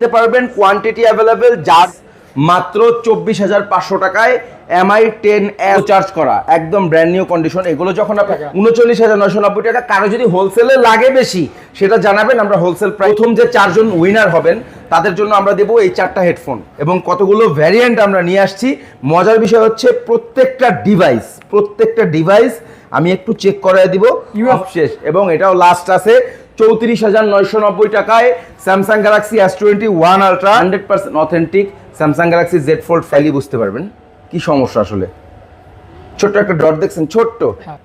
নিতে পারবেন quantity available যার মাত্র চব্বিশ হাজার পাঁচশো টাকায় এমআই টেন চার্জ করা। একদম ব্র্যান্ড নিউ কন্ডিশন এগুলো যখন আপনি উনচল্লিশ হাজার নয়শো নব্বই টাকা কারও যদি হোলসেলে লাগে বেশি সেটা জানাবেন আমরা হোলসেল প্রথম যে চারজন উইনার হবেন তাদের জন্য আমরা দেবো এই চারটা হেডফোন এবং কতগুলো ভ্যারিয়েন্ট আমরা নিয়ে আসছি। মজার বিষয় হচ্ছে প্রত্যেকটা ডিভাইস প্রত্যেকটা ডিভাইস আমি একটু চেক করাই দিব। শেষ এবং এটাও লাস্ট আছে। চৌত্রিশ হাজার নয়শো নব্বই টাকায় Samsung Galaxy S twenty one ultra hundred percent authentic Samsung Galaxy Z fold ফাইলই বুঝতে পারবেন। কি সমস্যা আসলে? ছোট্ট একটা ডট দেখছেন, ছোট্ট। হ্যাঁ।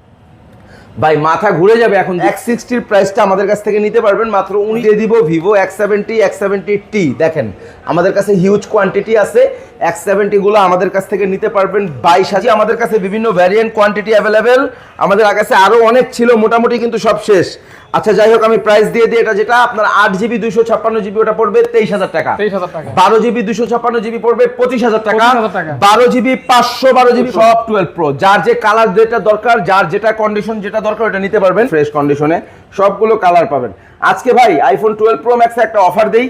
ভাই মাথা ঘুরে যাবে এখন। এক্স সিক্সটির প্রাইসটা আমাদের কাছ থেকে নিতে পারবেন। মাত্র উনি দিয়ে দিব Vivo X seventy X seventy T দেখেন আমাদের কাছে হিউজ কোয়ান্টিটি আছে। এক্স সেভেন্টিগুলো আমাদের কাছ থেকে নিতে পারবেন। বাইশ হাজার। আমাদের কাছে বিভিন্ন ভ্যারিয়েন্ট কোয়ান্টিটি অ্যাভেলেবেল আমাদের কাছে আরও অনেক ছিল মোটামুটি কিন্তু সব শেষ। আচ্ছা যাই হোক আমি প্রাইস দিয়ে দিই। এটা যেটা আপনার আট জিবি দুশো ছাপ্পান্ন জিবি ওটা পড়বে তেইশ হাজার টাকা। বারো জিবি দুশো ছাপ্পান্ন জিবি পড়বে পঁচিশ হাজার টাকা। 25,000 টাকা। বারো জিবি পাঁচশো বারো জিবি সব টুয়েলভ প্রো যার যে কালার যেটা দরকার যার যেটা কন্ডিশন যেটা দরকার ওটা নিতে পারবেন ফ্রেশ কন্ডিশনে সবগুলো কালার পাবেন। আজকে ভাই আইফোন টুয়েলভ প্রো ম্যাক্সে একটা অফার দেই।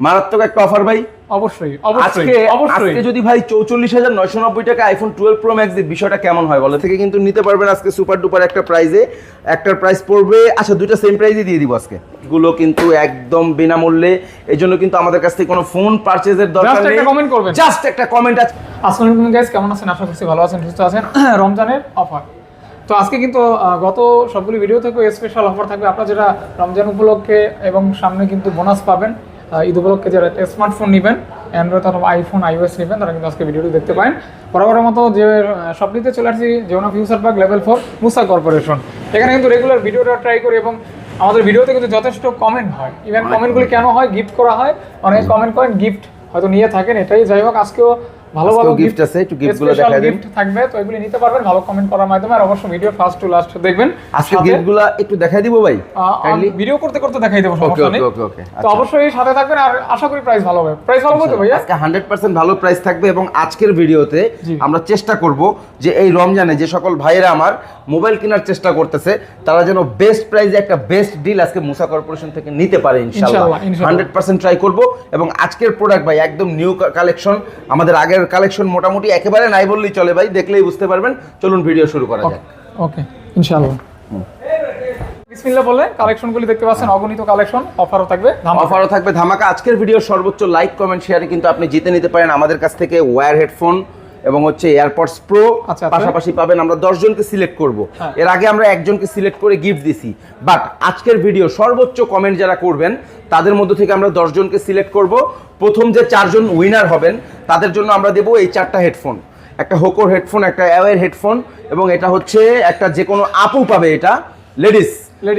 মারাত্মক একটা অফার ভাই। অবশ্যই অবশ্যই অবশ্যই। আজকে যদি ভাই চৌচল্লিশ হাজার নয়শো নব্বই টাকা আইফোন টুয়েলভ প্রো ম্যাক্স দিই বিষয়টা কেমন হয় বলো? থেকে কিন্তু নিতে পারবেন আজকে সুপার ডুপার একটা প্রাইজে একটার প্রাইস পড়বে আচ্ছা দুইটা সেম প্রাইজে দিয়ে দিব আজকে। গুলো কিন্তু একদম বিনামূল্যে। এই জন্য কিন্তু আমাদের কাছ থেকে কোনো ফোন পারচেজের দরকার নেই একটা comment করবেন। জাস্ট একটা কমেন্ট আছে আসসালামু আলাইকুম গাইস কেমন আছেন? আশা করছি ভালো আছেন সুস্থ আছেন। রমজানের অফার তো আজকে কিন্তু গত সবগুলি ভিডিও থেকেও স্পেশাল অফার থাকবে। আপনারা যেটা রমজান উপলক্ষে এবং সামনে কিন্তু বোনাস পাবেন ঈদ উপলক্ষে যারা স্মার্টফোন নেবেন অ্যান্ড্রয়েড অথবা আইফোন আইওএস নেবেন, তারা কিন্তু আজকে ভিডিওটি দেখতে পারেন। বরাবরের মতো যে সব নিতে চলে আসছি যেমন future park level four Musa corporation এখানে কিন্তু রেগুলার ভিডিওটা ট্রাই করি এবং আমাদের ভিডিওতে কিন্তু যথেষ্ট কমেন্ট হয়। ইভেন কমেন্টগুলি কেন হয়? গিফট করা হয়। অনেকে কমেন্ট করেন গিফট হয়তো নিয়ে থাকেন, এটাই। যাই হোক, আজকেও ভালো ভালো gift আছে, একটু gift গুলো special দেখায় দিন। gift থাকবে তো এগুলি নিতে পারবেন ভালো কমেন্ট করার মাধ্যমে আর অবশ্যই ভিডিও ফার্স্ট টু লাস্ট দেখবেন। আজকে গিফটগুলো একটু দেখাই দিব ভাই কাইন্ডলি ভিডিও করতে করতে দেখাই দেবো ওকে সমস্যা নেই। ওকে ওকে তো অবশ্যই সাথে থাকবেন আর আশা করি প্রাইস ভালো হবে। প্রাইস ভালো হবে তো ভাইয়া? আজকে হান্ড্রেড পার্সেন্ট ভালো প্রাইস থাকবে এবং আজকের ভিডিওতে আমরা চেষ্টা করব যে এই রমজানে যে সকল ভাইয়েরা আমার মোবাইল কেনার চেষ্টা করতেছে তারা যেন বেস্ট প্রাইসে একটা বেস্ট ডিল আজকে মুসা কর্পোরেশন থেকে নিতে পারে। হান্ড্রেড পার্সেন্ট ট্রাই করব এবং আজকের প্রোডাক্ট ভাই একদম নিউ কালেকশন আমাদের আগের কালেকশন মোটামুটি একেবারে নাই বললেই চলে ভাই দেখলেই বুঝতে পারবেন। চলুন ভিডিও শুরু করা যাক। ওকে ইনশাআল্লাহ। বিসমিল্লাহ বলে কালেকশনগুলি দেখতে পাচ্ছেন অগণিত কালেকশন অফারও থাকবে। অফারও থাকবে ধামাকা। আজকের ভিডিও সর্বোচ্চ লাইক কমেন্ট শেয়ারে কিন্তু আপনি জিতে নিতে পারেন আমাদের কাছ থেকে ওয়ার হেডফোন এবং হচ্ছে এয়ারপডস প্রো আচ্ছা, আচ্ছা। পাশাপাশি পাবেন আমরা দশজনকে সিলেক্ট করব হ্যাঁ। এর আগে আমরা একজনকে সিলেক্ট করে গিফট দিছি বাট আজকের ভিডিও সর্বোচ্চ কমেন্ট যারা করবেন তাদের মধ্য থেকে আমরা দশজনকে সিলেক্ট করব প্রথম যে চারজন উইনার হবেন তাদের জন্য আমরা দেবো এই চারটা হেডফোন একটা হোকোর হেডফোন একটা অ্যাওয়ের হেডফোন এবং এটা হচ্ছে একটা যে কোনো আপু পাবে এটা লেডিস।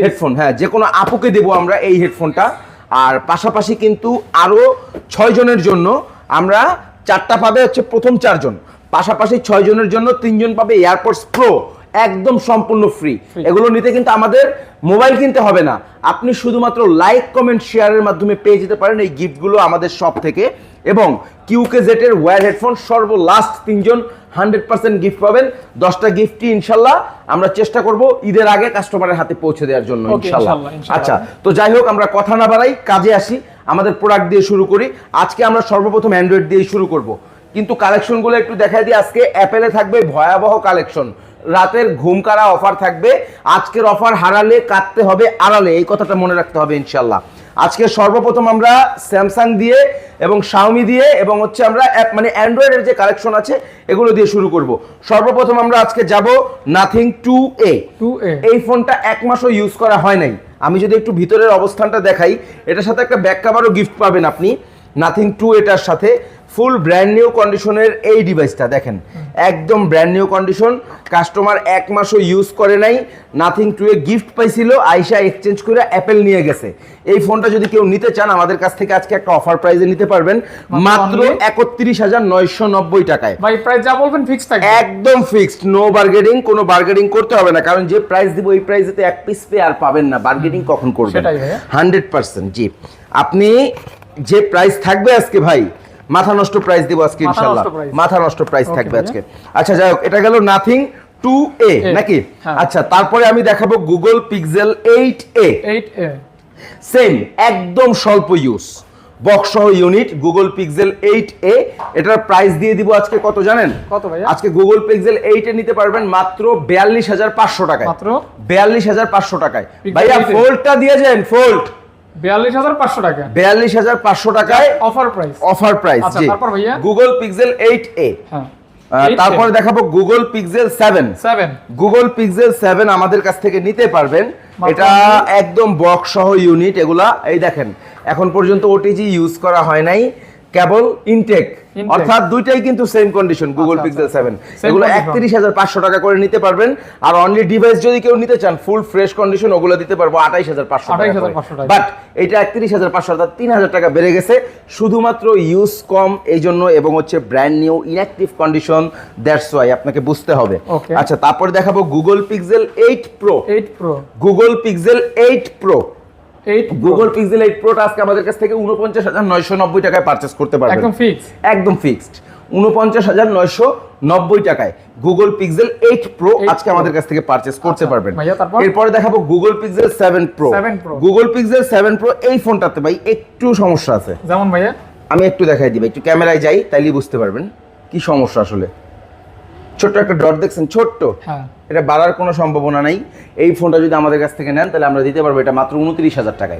হেডফোন হ্যাঁ যে কোনো আপুকে দেবো আমরা এই হেডফোনটা আর পাশাপাশি কিন্তু আরও ছয় জনের জন্য আমরা চারটা পাবে হচ্ছে প্রথম চারজন। পাশাপাশি ছয় জনের জন্য তিনজন পাবে এয়ারপোর্টস প্রো একদম সম্পূর্ণ ফ্রি এগুলো নিতে কিন্তু আমাদের মোবাইল কিনতে হবে না। আপনি শুধুমাত্র লাইক কমেন্ট শেয়ারের মাধ্যমে পেয়ে যেতে পারেন এই গিফটগুলো আমাদের শপ থেকে। এবং কিউকে জেটের ওয়্যার হেডফোন সর্ব লাস্ট তিনজন হান্ড্রেড পার্সেন্ট গিফট পাবেন। দশটা গিফটই ইনশাল্লাহ আমরা চেষ্টা করব ঈদের আগে কাস্টমারের হাতে পৌঁছে দেওয়ার জন্য ইনশাল্লাহ। আচ্ছা তো যাই হোক আমরা কথা না বাড়াই কাজে আসি। আমাদের প্রোডাক্ট দিয়ে শুরু করি। আজকে আমরা সর্বপ্রথম অ্যান্ড্রয়েড দিয়ে শুরু করব। কিন্তু কালেকশনগুলো একটু দেখাই দিই, আজকে অ্যাপেলে থাকবে ভয়াবহ কালেকশন রাতের ঘুম কারা অফার থাকবে, আজকের অফার হারালে কাটতে হবে আড়ালে, এই কথাটা মনে রাখতে হবে ইনশাল্লাহ আজকে সর্বপ্রথম আমরা স্যামসাং দিয়ে এবং শাওমি দিয়ে এবং হচ্ছে আমরা অ্যাপ মানে অ্যান্ড্রয়েডের যে কালেকশন আছে এগুলো দিয়ে শুরু করব। সর্বপ্রথম আমরা আজকে যাব নাথিং টু এ 2A এই ফোনটা এক মাসও ইউজ করা হয় নাই। আমি যদি একটু ভিতরের অবস্থানটা দেখাই এটার সাথে একটা ব্যাক কাভারও গিফট পাবেন আপনি নাথিং টু এটার সাথে। ফুল ব্র্যান্ড নিউ কন্ডিশনের এই ডিভাইসটা দেখেন। একদম ব্র্যান্ড নিউ কন্ডিশন। কাস্টমার এক মাসও ইউজ করে নাই। নাথিং টু এ গিফট পাইছিল। আইসা এক্সচেঞ্জ করে অ্যাপেল নিয়ে গেছে। এই ফোনটা যদি কেউ নিতে চান আমাদের কাছ থেকে আজকে একটা অফার প্রাইজে নিতে পারবেন। মাত্র একত্রিশ হাজার নয়শো নব্বই টাকায়। ভাই প্রাইস যা বলবেন ফিক্স থাকবে। একদম ফিক্সড নো বার্গেনিং কোনো বার্গেনিং করতে হবে না। কারণ যে প্রাইস দিব ওই প্রাইসে তো এক পিস পে আর পাবেন না। বার্গেনিং কখন করবেন? হান্ড্রেড পার্সেন্ট জি। আপনি যে প্রাইস থাকবে আজকে ভাই মাথা নষ্ট প্রাইস দিব আজকে মাথা ইনশাল্লাহ। মাথা নষ্ট প্রাইস থাকবে আজকে। আচ্ছা যাই হোক এটা গেল নাথিং টু এ নাকি? হ্যাঁ। আচ্ছা তারপরে আমি দেখাবো Google Pixel eight A 8A same একদম স্বল্প ইউজ বক্স সহ unit Google Pixel eight A এটার প্রাইস দিয়ে দিব আজকে কত জানেন? কত ভাইয়া? আজকে গুগল পিক্সেল এইট এ নিতে পারবেন মাত্র বিয়াল্লিশ হাজার পাঁচশো টাকায়। মাত্র? বিয়াল্লিশ হাজার পাঁচশো টাকায়। ভাইয়া 8 এ? ফোল্ডটা দিয়ে যান ফোল্ড টাকা। টাকায় অফার প্রাইস অফার প্রাইস জি। তারপর ভাইয়া? গুগল পিক্সেল হ্যাঁ। তারপরে দেখাবো Google Pixel seven seven Google Pixel seven আমাদের কাছ থেকে নিতে পারবেন। এটা একদম বক্স সহ ইউনিট এগুলা এই দেখেন এখন পর্যন্ত ওটিজি ইউজ করা হয় নাই। কেবল ইনটেক অর্থাৎ দুইটাই কিন্তু same condition Google Pixel. Seven এগুলো একত্রিশ হাজার পাঁচশো টাকা করে নিতে পারবেন। আর অনলি ডিভাইস যদি কেউ নিতে চান ফুল ফ্রেশ কন্ডিশন ওগুলো দিতে পারব আঠাইশ হাজার পাঁচশো বাট এটা একত্রিশ হাজার পাঁচশো অর্থাৎ তিন হাজার টাকা বেড়ে গেছে। শুধুমাত্র ইউজ কম এই জন্য এবং হচ্ছে brand new inactive condition that's why আপনাকে বুঝতে হবে। আচ্ছা তারপরে দেখাবো Google Pixel eight pro eight pro Google Pixel eight pro Google Pixel eight প্রোটা আজকে আমাদের কাছ থেকে উনপঞ্চাশ হাজার নয়শো নব্বই টাকায় পারচেস করতে পারবেন। একদম ফিক্স একদম ফিক্সড উনপঞ্চাশ হাজার নয়শো নব্বই টাকায় গুগল পিক্সেল এইট প্রো আজকে আমাদের কাছ থেকে পারচেস করতে আচ্ছা, পারবেন? এরপরে দেখাবো Google Pixel seven pro Google Pixel seven pro এই ফোনটাতে ভাই একটু সমস্যা আছে। যেমন ভাইয়া? আমি একটু দেখাই দিই একটু ক্যামেরায় যাই তাইলে বুঝতে পারবেন। কি সমস্যা আসলে? ছোট্ট একটা ডট দেখছেন ছোট্ট। হ্যাঁ। এটা বাড়ার কোনো সম্ভাবনা নাই। এই ফোনটা যদি আমাদের কাছ থেকে নেন তাহলে আমরা দিতে পারব এটা মাত্র উনত্রিশ হাজার টাকায়।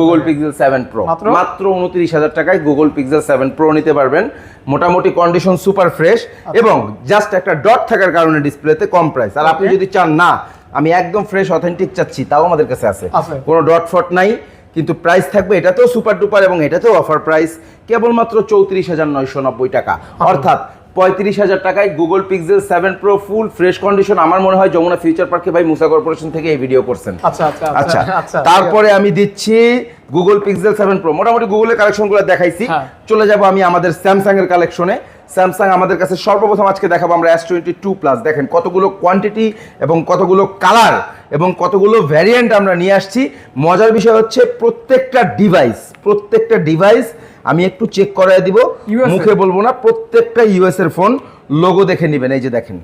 গুগল পিক্সেল সেভেন প্রো মাত্র? উনত্রিশ হাজার টাকায় গুগল পিক্সেল সেভেন প্রো নিতে পারবেন। মোটামুটি কন্ডিশন সুপার ফ্রেশ আচ্ছা। এবং জাস্ট একটা ডট থাকার কারণে ডিসপ্লেতে কম প্রাইস আর আপনি যদি চান না আমি একদম ফ্রেশ অথেন্টিক চাচ্ছি তাও আমাদের কাছে আছে। আছে। কোনো ডট ফট নাই কিন্তু প্রাইস থাকবে এটাতেও সুপার ডুপার এবং এটাতেও অফার প্রাইস কেবলমাত্র চৌত্রিশ হাজার নয়শো নব্বই টাকা। অর্থাৎ পঁয়ত্রিশ হাজার টাকায় Google Pixel seven pro full fresh condition আমার মনে হয় যমুনা ফিউচার পার্কে ভাই মুসা কর্পোরেশন থেকে এই ভিডিও করছেন। আচ্ছা আচ্ছা আচ্ছা আচ্ছা তারপরে আমি দিচ্ছি গুগল পিক্সেল সেভেন প্রো মোটামুটি গুগলের কালেকশনগুলো দেখাইছি। হ্যাঁ। চলে যাব আমি আমাদের স্যামসাং এর কালেকশনে স্যামসাং আমাদের কাছে সর্বপ্রথম আজকে দেখাবো আমরা এস টোয়েন্টি টু প্লাস দেখেন কতগুলো কোয়ান্টিটি এবং কতগুলো কালার এবং কতগুলো ভ্যারিয়েন্ট আমরা নিয়ে আসছি। মজার বিষয় হচ্ছে প্রত্যেকটা ডিভাইস প্রত্যেকটা ডিভাইস আমি একটু চেক করাই দিব। মুখে বলব না প্রত্যেকটা ইউএস এর ফোন লোগো দেখে নেবেন। এই যে দেখেন।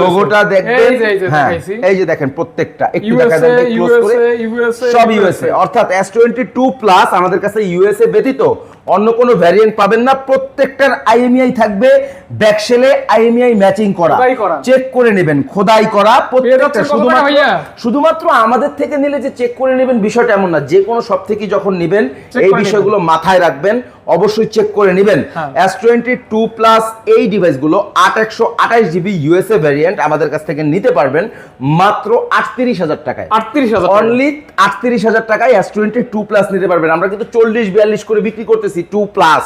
লোগোটা দেখবেন? হ্যাঁ এই যে দেখেন প্রত্যেকটা। একটু দেখা যাবে ক্লোজ করে। সব ইউএসএ অর্থাৎ এস টোয়েন্টি টু প্লাস আমাদের কাছে ইউএসএ ব্যতীত অন্য কোনো ভ্যারিয়েন্ট পাবেন না প্রত্যেকটার আইএমআই থাকবে ব্যাকসেলে আইএমআই ম্যাচিং করা। চেক করে। নেবেন খোদাই করা। প্রত্যেকটা শুধুমাত্র শুধুমাত্র আমাদের থেকে নিলে যে চেক করে নেবেন বিষয়টা এমন না যে কোনো সব থেকে যখন নেবেন এই বিষয়গুলো মাথায় রাখবেন। অবশ্যই চেক করে নেবেন। এস টোয়েন্টি টু প্লাস এই ডিভাইসগুলো আট একশো আঠাশ জিবি ইউএসএ ভ্যারিয়েন্ট আমাদের কাছ থেকে নিতে পারবেন মাত্র আটত্রিশ হাজার টাকায়। আটত্রিশ হাজার অনলি আটত্রিশ হাজার টাকায় এস টোয়েন্টি টু প্লাস নিতে পারবেন। আমরা কিন্তু চল্লিশ বিয়াল্লিশ করে বিক্রি করতেছি টু প্লাস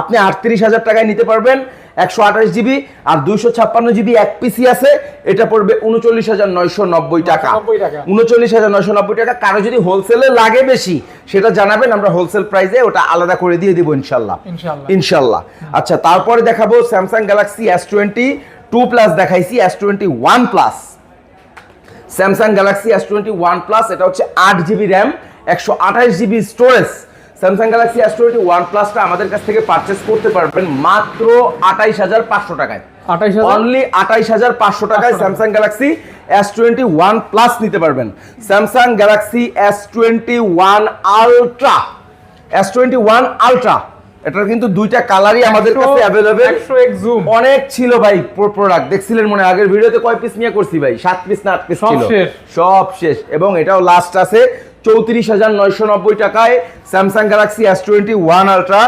আপনি আটত্রিশ হাজার টাকায় নিতে পারবেন। একশো আঠাশ জিবি আর দুইশো ছাপ্পান্ন জিবি এক পিসি আছে। এটা পড়বে উনচল্লিশ হাজার নয়শো নব্বই টাকা। উনচল্লিশ হাজার নয়শো নব্বই টাকা। কারও যদি হোলসেলে লাগে বেশি সেটা জানাবেন আমরা হোলসেল প্রাইসে ওটা আলাদা করে দিয়ে দিব ইনশাল্লাহ। ইনশাল্লাহ। আচ্ছা তারপরে দেখাবো Samsung Galaxy S twenty two plus দেখাইছি S twenty one plus Samsung Galaxy S twenty one plus এটা হচ্ছে আট জিবি র্যাম একশো আঠাশ GB storage Samsung Galaxy S twenty one প্লাসটা আমাদের কাছ থেকে পারচেস করতে পারবেন মাত্র আঠাইশ হাজার পাঁচশো টাকায়। অনলি হাজার? পাঁচশো টাকায় Samsung Galaxy S twenty one plus নিতে পারবেন। Samsung Galaxy S twenty one ultra S twenty one ultra এটার কিন্তু দুইটা কালারই আমাদের কাছে অ্যাভেলেবেল জুম অনেক ছিল ভাই প্রোডাক্ট দেখছিলেন মনে হয়? আগের ভিডিওতে কয় পিস নিয়ে করছি ভাই? সাত পিস না আট পিস ছিল। সব শেষ। এবং এটাও লাস্ট আছে। চৌত্রিশ হাজার নয়শো নব্বই টাকায় Samsung Galaxy S twenty one ultra.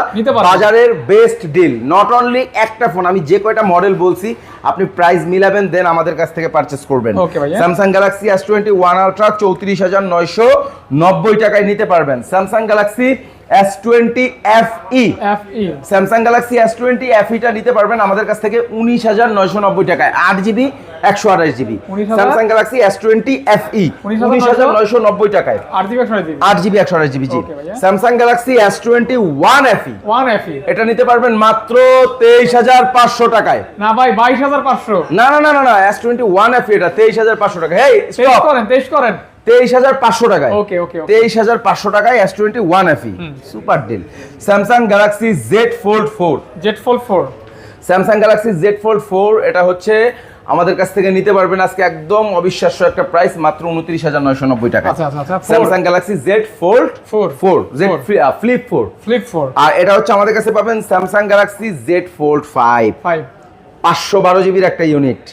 বাজারের বেস্ট ডিল নট অনলি একটা ফোন আমি যে কয়টা মডেল বলছি আপনি প্রাইস মিলাবেন দেন আমাদের কাছ থেকে পারচেস করবেন। Samsung Galaxy S twenty one ultra চৌত্রিশ হাজার নয়শো নব্বই টাকায় নিতে পারবেন Samsung Galaxy S twenty F E F E Samsung Galaxy S twenty এফিটা নিতে পারবেন আমাদের কাছ থেকে উনিশ হাজার নয়শো নব্বই টাকায়। আট জিবি একশো আঠাশ GB. 19,000 Samsung Galaxy S twenty F E 19,900 উনিশ হাজার নয়শো নব্বই টাকায়। আট জিবি একশো জিবি। আট জিবি একশো আঠাশ জিবি জি। Twenty one FE one F E এটা নিতে পারবেন মাত্র তেইশ হাজার পাঁচশো টাকায়। না ভাই বাইশ হাজার পাঁচশো। না না না না না এস টোয়েন্টি ওয়ান এফি এটা তেইশ হাজার পাঁচশো টাকা। হেই স্টপ করেন টেস্ট করেন। তেইশ হাজার পাঁচশো টাকায়। okay, okay. তেইশ হাজার পাঁচশো টাকায় S twenty one FE super deal Samsung Galaxy Z fold four Z fold four Samsung Galaxy Z fold four এটা হচ্ছে আমাদের কাছ থেকে নিতে পারবেন আজকে একদম অবিশ্বাস্য একটা প্রাইস মাত্র উনত্রিশ হাজার নয়শো নব্বই টাকা Samsung Galaxy Z fold Four. Four Z. Flip four flip four আর এটা হচ্ছে আমাদের কাছে পাবেন Samsung Galaxy Z fold five five পাঁচশো বারো জিবির একটা ইউনিট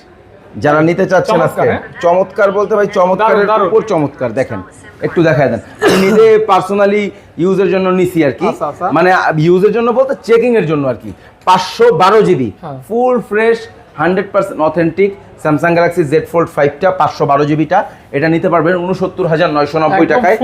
যারা নিতে চাচ্ছেন আজকে হ্যাঁ? চমৎকার বলতে ভাই চমৎকারের। উপর চমৎকার দেখেন একটু দেখায় দেন নিজে পার্সোনালি ইউজের জন্য নিছি আর কি আচ্ছা, আচ্ছা। মানে ইউজের জন্য বলতে চেকিং এর জন্য আর কি পাঁচশো বারো জিবি হ্যাঁ। Full fresh hundred percent authentic Samsung Galaxy Z fold ফাইভটা পাঁচশো বারো জিবিটা এটা নিতে পারবেন উনসত্তর হাজার নয়শো নব্বই টাকায়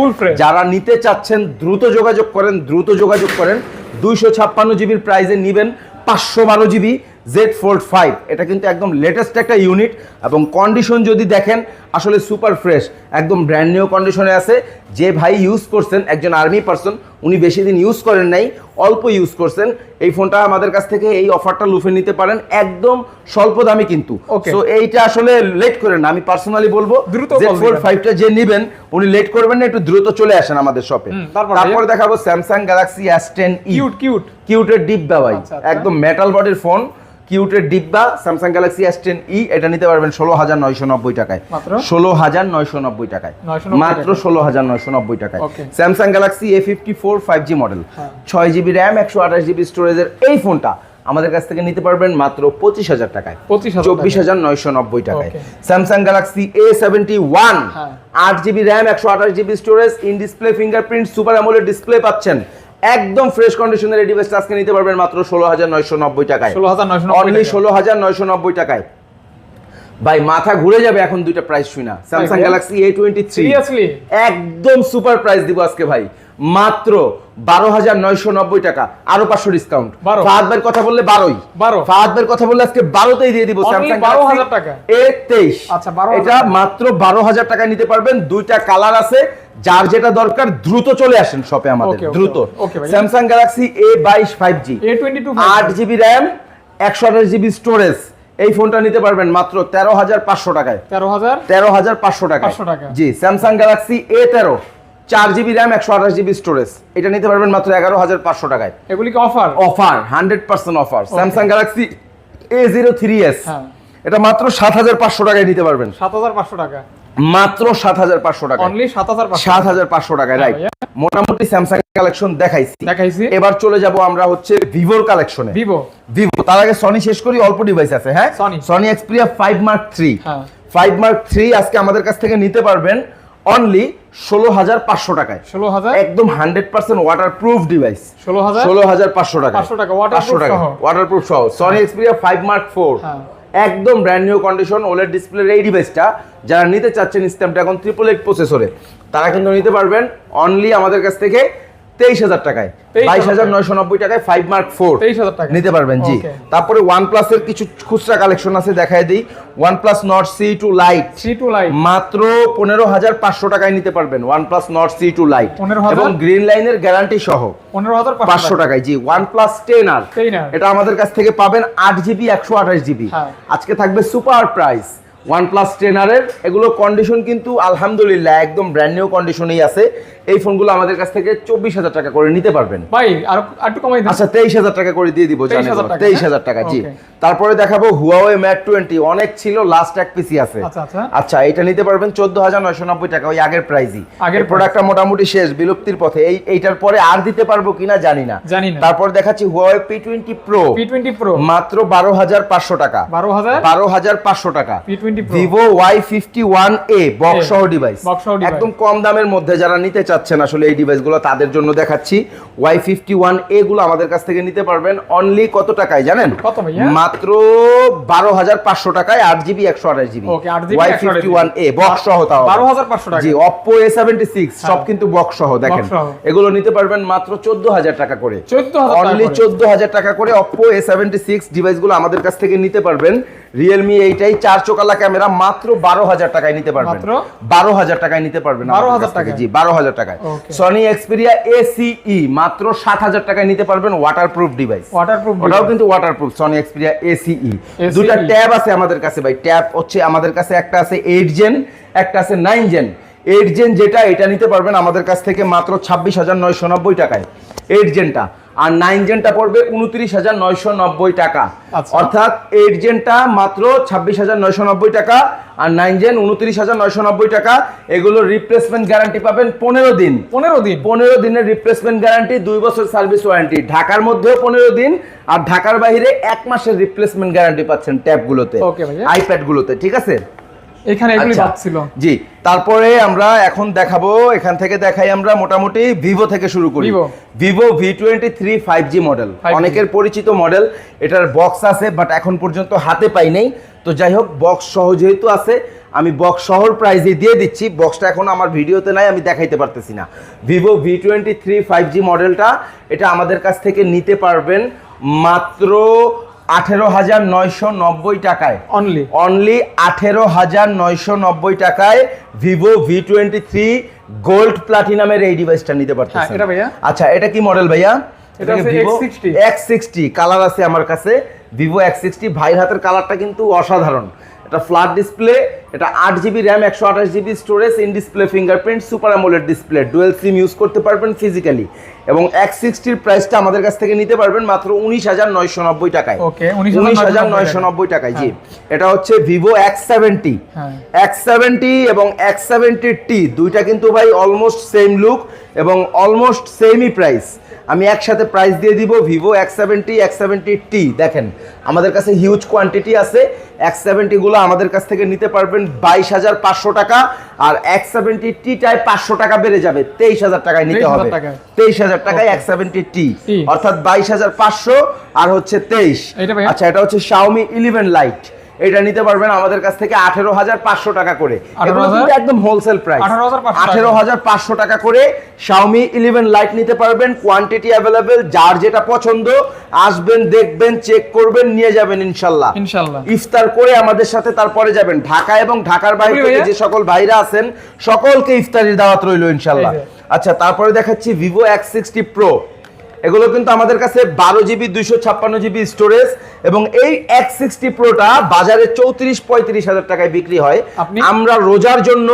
যারা নিতে চাচ্ছেন দ্রুত যোগাযোগ করেন দ্রুত যোগাযোগ করেন দুইশো ছাপ্পান্ন জিবির প্রাইজে নিবেন পাঁচশো বারো জিবি জেড ফোল্ড ফাইভ এটা কিন্তু একদম লেটেস্ট একটা ইউনিট এবং কন্ডিশন যদি দেখেন আসলে সুপার ফ্রেশ একদম ব্র্যান্ড নিউ কন্ডিশনে আছে। যে ভাই ইউজ করছেন একজন আর্মি পার্সন উনি বেশি দিন ইউজ করেন নাই অল্প ইউজ করছেন। এই ফোনটা আমাদের কাছ থেকে এই অফারটা লুফে নিতে পারেন একদম স্বল্প দামি কিন্তু. সো এইটা আসলে লেট করেন না আমি পার্সোনালি বলব দ্রুত ফোল্ড ফাইভটা যে নিবেন উনি লেট করবেন না একটু দ্রুত চলে আসেন আমাদের শপে তারপর? দেখাবো Samsung Galaxy S ten cute cute কিউটের ডিপ আচ্ছা। একদম মেটাল বডির ফোন কিউটের ডিব্বা Samsung Galaxy S ten E এটা নিতে পারবেন ষোলো হাজার নয়শো নব্বই টাকায়। ষোলো হাজার নয়শো নব্বই টাকায়। মাত্র ষোলো হাজার নয়শো নব্বই টাকায়। Samsung Galaxy A fifty four five G model. ছয় জিবি র্যাম একশো আঠাশ জিবি স্টোরেজের এই ফোনটা আমাদের কাছ থেকে নিতে পারবেন মাত্র পঁচিশ হাজার টাকায়। চব্বিশ হাজার নয়শো নব্বই টাকায়। Samsung Galaxy A seventy one. আট জিবি র্যাম একশো আঠাশ GB storage in display fingerprint super AMOLED display পাচ্ছেন। একদম ফ্রেশ কন্ডিশনের এই ডিভাইসটা আজকে নিতে পারবেন মাত্র ষোলো হাজার নয়শো নব্বই টাকায়। ষোলো হাজার নয়শো ষোলো হাজার নয়শো নব্বই টাকায়। ভাই মাথা ঘুরে যাবে এখন দুইটা প্রাইস শুই না। Samsung Galaxy A twenty three একদম সুপার প্রাইস দিব আজকে ভাই। মাত্র বারো হাজার নয়শো নব্বই টাকা আরও পাঁচশো ডিসকাউন্ট বারো। ফাহাদ ভাইয়ের কথা বললে বারোই। বারো। ফাহাদ ভাইয়ের কথা বললে আজকে বারোতেই দিয়ে দিব স্যামসাং 12,000 টাকা। এ তেইশ আচ্ছা, 12,000 এটা মাত্র বারো হাজার টাকা নিতে পারবেন। দুইটা কালার আছে। যার যেটা দরকার দ্রুত চলে আসেন শপে আমাদের। দ্রুত। স্যামসাং গ্যালাক্সি এ বাইশ five G A twenty two আট জিবি র্যাম একশো আঠাশ জিবি স্টোরেজ এই ফোনটা নিতে পারবেন মাত্র তেরো হাজার পাঁচশো টাকায়। তেরো হাজার তেরো হাজার পাঁচশো টাকা। জি স্যামসাং গ্যালাক্সি এ তেরো চার জিবি র্যাম একশো আঠাশ জিবি স্টোরেজ এটা নিতে পারবেন মাত্র এগারো হাজার পাঁচশো টাকায়। এগুলি কি offer offer hundred percent offer Samsung Galaxy A zero three S হ্যাঁ। এটা মাত্র সাত হাজার পাঁচশো টাকায় নিতে পারবেন। সাত হাজার পাঁচশো টাকা। মাত্র সাত হাজার পাঁচশো টাকা সাত হাজার পাঁচশো। টাকায় হ্যাঁ, রাইট মোটামুটি স্যামসাং কালেকশন দেখাইছি। দেখাইছি। এবার চলে যাব আমরা হচ্ছে ভিভোর কালেকশনে ভিভো ভিভো তার আগে সনি শেষ করি অল্প ডিভাইস আছে হ্যাঁ? Sony। Sony Xperia five mark three হ্যাঁ। ফাইভ মার্ক থ্রি আজকে আমাদের কাছ থেকে নিতে পারবেন অনলি ষোলো হাজার পাঁচশো টাকায়। ষোলো হাজার একদম hundred percent waterproof device ষোলো হাজার ষোলো হাজার পাঁচশো টাকা 500 টাকা, waterproof সহ। ওয়াটার প্রুফ সহ Sony Xperia five mark four হ্যাঁ। একদম ব্র্যান্ড নিউ কন্ডিশন ওলের ডিসপ্লের এই ডিভাইসটা যারা নিতে চাচ্ছেন স্ন্যাপড্রাগন ট্রিপল এইট প্রসেসরে তারা কিন্তু নিতে পারবেন অনলি আমাদের কাছ থেকে তেইশ হাজার টাকায় বাইশ হাজার নয়শো নব্বই টাকায় ফাইভ মার্ক ফোর 23,000 টাকা। নিতে পারবেন জি। তারপরে ওয়ান প্লাসের কিছু খুচরা কালেকশন আছে দেখায় দিই। OnePlus Nord C two lite two lite মাত্র পনেরো হাজার পাঁচশো টাকায় নিতে পারবেন OnePlus Nord C two lite 15,000 এবং গ্রিন লাইনের গ্যারান্টি সহ পনেরো হাজার পাঁচশো টাকায় জি। ওয়ান প্লাস টেন আর এটা আমাদের কাছ থেকে পাবেন আট জিবি একশো আঠাশ জিবি হ্যাঁ। আজকে থাকবে সুপার প্রাইস ওয়ান প্লাস টেনারের এগুলো কন্ডিশন কিন্তু আলহামদুলিল্লাহ একদম ব্র্যান্ড নিউ কন্ডিশনেই আছে। এই ফোনগুলো আমাদের কাছ থেকে চব্বিশ হাজার টাকা করে নিতে পারবেন। ভাই আর একটু কমাই আচ্ছা তেইশ হাজার টাকা করে দিয়ে দিব 23,000 তেইশ হ্যাঁ? হাজার টাকা জি। তারপরে দেখাবো হুয়াওয়ে ম্যাট টোয়েন্টি অনেক ছিল লাস্ট এক পিসি আছে। আচ্ছা, আচ্ছা। আচ্ছা এটা নিতে পারবেন চোদ্দ হাজার নয়শো নব্বই টাকা ওই আগের প্রাইজই আগের প্রোডাক্টটা মোটামুটি শেষ বিলুপ্তির পথে। এই এইটার পরে আর দিতে পারব কিনা জানি না। জানি না। তারপর দেখাচ্ছি Huawei P twenty pro P twenty pro মাত্র বারো হাজার পাঁচশো টাকা। বারো হাজার? বারো হাজার পাঁচশো টাকা। P20 ওয়ান এ বক্স সহ ডিভাইস। একদম কম দামের মধ্যে যারা নিতে চাচ্ছেন আসলে এই ডিভাইসগুলো তাদের জন্য দেখাচ্ছি ওয়াই ফিফটি ওয়ান এ গুলো আমাদের কাছ থেকে নিতে পারবেন অনলি কত টাকায় জানেন? মাত্র বারো হাজার পাঁচশো টাকায় আট জিবি একশো আঠাশ GB Okay, 8GB, Y 128 fifty one A box সহ তাও 12,500 টাকা। জি এ সেভেন্টি সিক্স সব হ্যাঁ। কিন্তু বক্স সহ দেখেন এগুলো নিতে পারবেন মাত্র চোদ্দ হাজার টাকা করে 14,000 টাকা অনলি করে। চোদ্দ হাজার টাকা করে অপ্পো এ সেভেন্টি সিক্স ডিভাইসগুলো আমাদের কাছ থেকে নিতে পারবেন রিয়েলমি এইটাই চার চোকালা ক্যামেরা মাত্র বারো হাজার টাকায় নিতে পারবেন। বারো হাজার টাকায় নিতে পারবেন আমাদের 12,000 কাছ থেকে। টাকায়? জি বারো হাজার টাকায়। সনি এক্সপিরিয়া এসিই মাত্র সাত হাজার টাকায় নিতে পারবেন ওয়াটারপ্রুফ ডিভাইস ওয়াটারপ্রুফ ওটাও কিন্তু ওয়াটারপ্রুফ সনি এক্সপিরিয়া এসিই দুটা ট্যাব আছে আমাদের কাছে ভাই। ট্যাব হচ্ছে আমাদের কাছে একটা আছে এইট জেন একটা আছে নাইন জেন এইট জেন যেটা এটা নিতে পারবেন আমাদের কাছ থেকে মাত্র ছাব্বিশ হাজার নয়শো নব্বই টাকায়। এইট জেনটা আর নাইন জেনটা পড়বে উনত্রিশ হাজার নয়শো নব্বই টাকা। আচ্ছা। অর্থাৎ এইট জেনটা মাত্র ছাব্বিশ হাজার নয়শো নব্বই টাকা আর নাইন জেন উনত্রিশ হাজার নয়শো নব্বই টাকা। এগুলোর রিপ্লেসমেন্ট গ্যারান্টি পাবেন পনেরো দিন। পনেরো দিন? পনেরো দিনের রিপ্লেসমেন্ট গ্যারান্টি দুই বছর সার্ভিস ওয়ারেন্টি ঢাকার মধ্যেও পনেরো দিন আর ঢাকার বাইরে এক মাসের রিপ্লেসমেন্ট গ্যারান্টি পাচ্ছেন ট্যাবগুলোতে Okay ভাইয়া। আইপ্যাড গুলোতে ঠিক আছে? এখানে এগুলি আচ্ছা। বাদ ছিল। জি তারপরে আমরা এখন দেখাবো এখান থেকে দেখাই আমরা মোটামুটি ভিভো থেকে শুরু করি। Vivo. V twenty three five G model অনেকের পরিচিত মডেল এটার বক্স আছে বাট এখন পর্যন্ত হাতে পাই নেই। তো যাই হোক বক্স সহ যেহেতু আছে আমি বক্স শহর প্রাইজে দিয়ে দিচ্ছি। বক্সটা এখন আমার ভিডিওতে নাই আমি দেখাইতে পারতেছি না। Vivo V twenty three five G মডেলটা এটা আমাদের কাছ থেকে নিতে পারবেন মাত্র আঠেরো হাজার নয়শো নব্বই টাকায়। অনলি অনলি আঠেরো হাজার নয়শো নব্বই টাকায় Vivo V twenty three gold প্লাটিনামের এই ডিভাইসটা নিতে হ্যাঁ এটা ভাইয়া। আচ্ছা এটা কি মডেল ভাইয়া? এটা Vivo X60 x sixty colour আছে আমার কাছে। ভিভো এক্স সিক্সটি ভাইয়ের হাতের কালারটা কিন্তু অসাধারণ। এটা ফ্ল্যাট ডিসপ্লে এটা আট জিবি র্যাম একশো আঠাশ GB storage in display fingerprint super AMOLED display dual SIM use করতে পারবেন ফিজিক্যালি এবং এক সিক্সটির প্রাইসটা আমাদের কাছ থেকে নিতে পারবেন মাত্র উনিশ হাজার নয়শো নব্বই টাকায়। উনিশ হাজার নয়শো নব্বই টাকায়। জি। এটা হচ্ছে ভিভো এক্স সেভেন্টি হ্যাঁ। এক্স সেভেন্টি এবং এক্স সেভেন্টি টি দুইটা কিন্তু ভাই অলমোস্ট সেম লুক এবং অলমোস্ট সেমই প্রাইস আমি একসাথে প্রাইস দিয়ে দিব Vivo X seventy X seventy T দেখেন। আমাদের কাছে হিউজ কোয়ান্টিটি আছে। এক্স সেভেন্টিগুলো আমাদের কাছ থেকে নিতে পারবেন বাইশ হাজার পাঁচশো টাকা আর এক সেভেন্টি টি টাই পাঁচশো টাকা বেড়ে যাবে তেইশ হাজার টাকায় নিতে হবে। তেইশ হাজার টাকায় এক সেভেন্টি টি অর্থাৎ বাইশ হাজার পাঁচশো আর হচ্ছে তেইশ। আচ্ছা এটা হচ্ছে শাওমি ইলেভেন লাইট এটা নিতে পারবেন আমাদের কাছ থেকে আঠেরো হাজার পাঁচশো টাকা করে। 18,000? এগুলো কিন্তু একদম হোলসেল প্রাইস আঠেরো হাজার পাঁচশো টাকা। করে শাওমি ইলেভেন লাইট নিতে পারবেন কোয়ান্টিটি অ্যাভেলেবেল যার যেটা পছন্দ আসবেন দেখবেন চেক করবেন নিয়ে যাবেন ইনশাল্লাহ। ইনশাল্লাহ। ইফতার করে আমাদের সাথে তারপরে যাবেন। ঢাকা এবং ঢাকার বাইরে থেকে যে সকল ভাইরা আছেন সকলকে ইফতারির দাওয়াত রইল ইনশাল্লাহ। আচ্ছা তারপরে দেখাচ্ছি ভিভো এক্স সিক্সটি প্রো এগুলো কিন্তু আমাদের কাছে বারো জিবি দুইশো ছাপ্পান্ন জিবি স্টোরেজ এবং এই এক্স সিক্সটি প্রোটা বাজারে চৌত্রিশ পঁয়ত্রিশ হাজার টাকায় বিক্রি হয়। আমরা রোজার জন্য